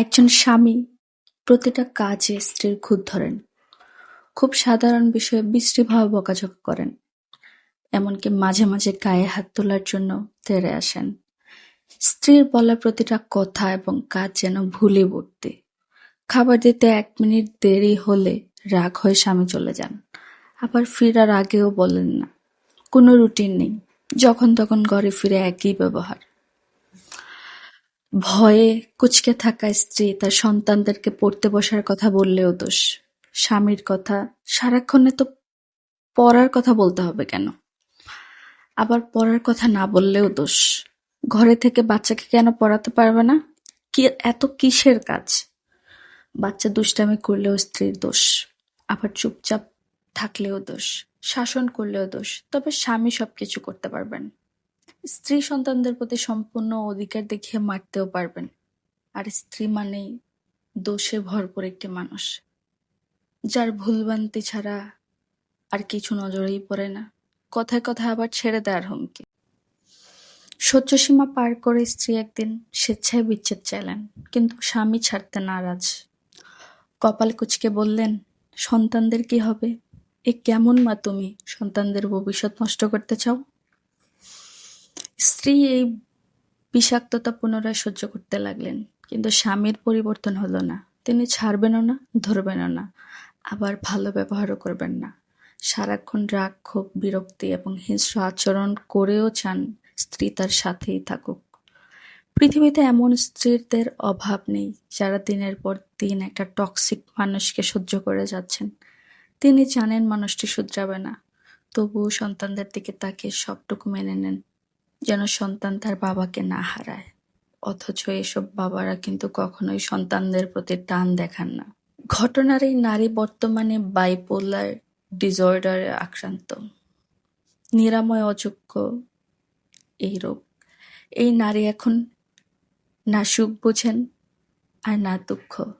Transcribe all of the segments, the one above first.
একজন স্বামী প্রতিটা কাজে স্ত্রীর খুঁত ধরেন, খুব সাধারণ বিষয়ে বিশ্রীভাবে বকাঝকা করেন, এমনকি মাঝে মাঝে গায়ে হাত তোলার জন্য তেড়ে আসেন। স্ত্রীর বলা প্রতিটা কথা এবং কাজ যেন ভুলে ভর্তি। খাবার দিতে এক মিনিট দেরি হলে রাগ হয়ে স্বামী চলে যান, আবার ফিরার আগেও বলেন না। কোনো রুটিন নেই, যখন তখন ঘরে ফিরে একই ব্যবহার। ভয়ে কুঁচকে থাকা স্ত্রী তার সন্তানদেরকে পড়তে বসার কথা বললেও দোষ, স্বামীর কথা সারাক্ষণে তো পড়ার কথা বলতে হবে কেন? আবার পড়ার কথা না বললেও দোষ, ঘরে থেকে বাচ্চাকে কেন পড়াতে পারবে না? কি এত কিসের কাজ? বাচ্চা দুষ্টামি করলেও স্ত্রীর দোষ, আবার চুপচাপ থাকলেও দোষ, শাসন করলেও দোষ, তবে স্বামী সবকিছু করতে পারবেন। স্ত্রী সন্তানদের প্রতি সম্পূর্ণ অধিকার দেখিয়ে মারতেও পারবেন। আর স্ত্রী মানেই দোষে ভরপুর একটি মানুষ। যার ভুলবান্তি ছাড়া আর কিছু নজরেই পড়ে না। কথায় কথায় আবার ছেড়ে দেওয়ার হুমকি। সীমা পার করে স্ত্রী একদিন স্বেচ্ছায় বিচ্ছেদ চাইলেন, কিন্তু স্বামী ছাড়তে নারাজ। কপাল কুচকে বললেন, সন্তানদের কি হবে? এ কেমন মা তুমি? সন্তানদের ভবিষ্যৎ নষ্ট করতে চাও? স্ত্রী এই বিষাক্ততা পুনরায় সহ্য করতে লাগলেন, কিন্তু স্বামীর পরিবর্তন হলো না। তিনি ছাড়বেনও না, ধরবেনও না, আবার ভালো ব্যবহারও করবেন না। সারাক্ষণ রাগ, ক্ষোভ, বিরক্তি এবং হিংস্র আচরণ করেও চান স্ত্রী তার সাথেই থাকুক। পৃথিবীতে এমন স্ত্রীদের অভাব নেই যারা দিনের পর দিন একটা টক্সিক মানুষকে সহ্য করে যাচ্ছেন। তিনি জানেন মানুষটি শুধরাবে না, তবুও সন্তানদের দিকে তাকে সবটুকু মেনে নেন। যেন সন্তান তার বাবাকে না হারায়। অথচ এসব বাবারা কিন্তু কখনোই সন্তানদের প্রতি টান দেখান না। ঘটনার এই নারী বর্তমানে বাইপোলার ডিসঅর্ডারে আক্রান্ত। নিরাময় অযোগ্য এই রোগ। এই নারী এখন না সুখ বোঝেন আর না দুঃখ।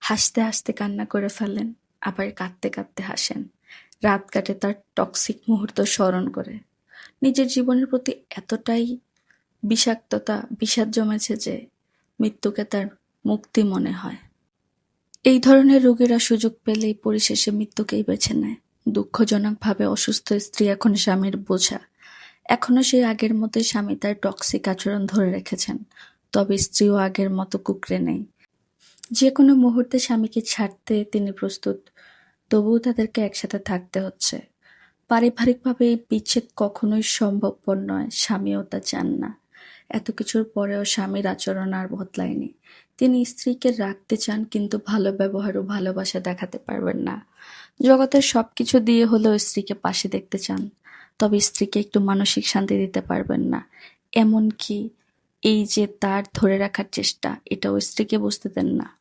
হাসতে হাসতে কান্না করে ফেলেন আবার কাঁদতে কাঁদতে হাসেন। রাত কাটে তার টক্সিক মুহূর্ত স্মরণ করে। নিজের জীবনের প্রতি এতটাই বিষাক্ততা, বিষাদ জমেছে যে মৃত্যুকে তার মুক্তি মনে হয়। এই ধরনের রোগীরা সুযোগ পেলেই পরিশেষে মৃত্যুকেই বেছে নেয়। দুঃখজনকভাবে অসুস্থ স্ত্রী এখন স্বামীর বোঝা। এখনও সেই আগের মতোই স্বামী তার টক্সিক আচরণ ধরে রেখেছেন। তবে স্ত্রীও আগের মতো কুকরে নেই। যে কোনো মুহূর্তে স্বামীকে ছাড়তে তিনি প্রস্তুত, তবুও তাদেরকে একসাথে থাকতে হচ্ছে। পারিবারিকভাবে এই বিচ্ছেদ কখনোই সম্ভবপর নয়, স্বামীও তা চান না। এত কিছুর পরেও স্বামীর আচরণ আর বদলায়নি। তিনি স্ত্রীকে রাখতে চান কিন্তু ভালো ব্যবহার ও ভালোবাসা দেখাতে পারবেন না। জগতের সব কিছু দিয়ে হলেও স্ত্রীকে পাশে দেখতে চান, তবে স্ত্রীকে একটু মানসিক শান্তি দিতে পারবেন না। এমনকি এই যে তার ধরে রাখার চেষ্টা, এটাও স্ত্রীকে বুঝতে দেন না।